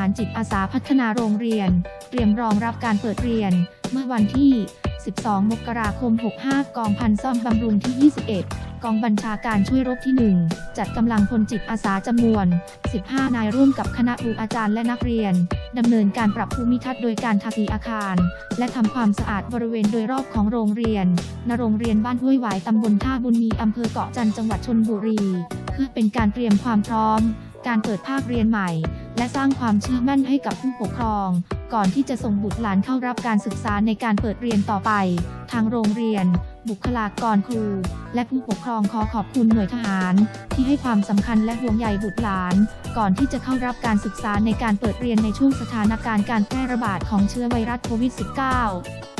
ารจิตอาสาพัฒนาโรงเรียน เตรียมรองรับการเปิดเรียน เมื่อวันที่ 12 มกราคม 65 กองพันซ่อมบำรุงที่ 21 กองบัญชาการช่วยรบที่ 1 จัดกำลังพลจิตอาสาจำนวน 15 นายร่วมกับคณะครูอาจารย์และนักเรียน ดำเนินการปรับภูมิทัศน์โดยการทาสีอาคาร และทำความสะอาดบริเวณโดยรอบของโรงเรียน ณ โรงเรียนบ้านห้วยหวายตำบลท่าบุญมีอำเภอเกาะจันทร์จังหวัดชนบุรี เพื่อเป็นการเตรียมความพร้อม การเปิดภาคเรียนใหม่ และสร้างความเชื่อมั่นให้กับผู้ปกครอง ก่อนที่จะส่งบุตรหลานเข้ารับการศึกษาในการเปิดเรียนต่อไป ทางโรงเรียน บุคลากรครู และผู้ปกครองขอขอบคุณหน่วยทหาร ที่ให้ความสำคัญและห่วงใยบุตรหลาน ก่อนที่จะเข้ารับการศึกษาในการเปิดเรียนในช่วงสถานการณ์การแพร่ระบาดของเชื้อไวรัสโควิด -19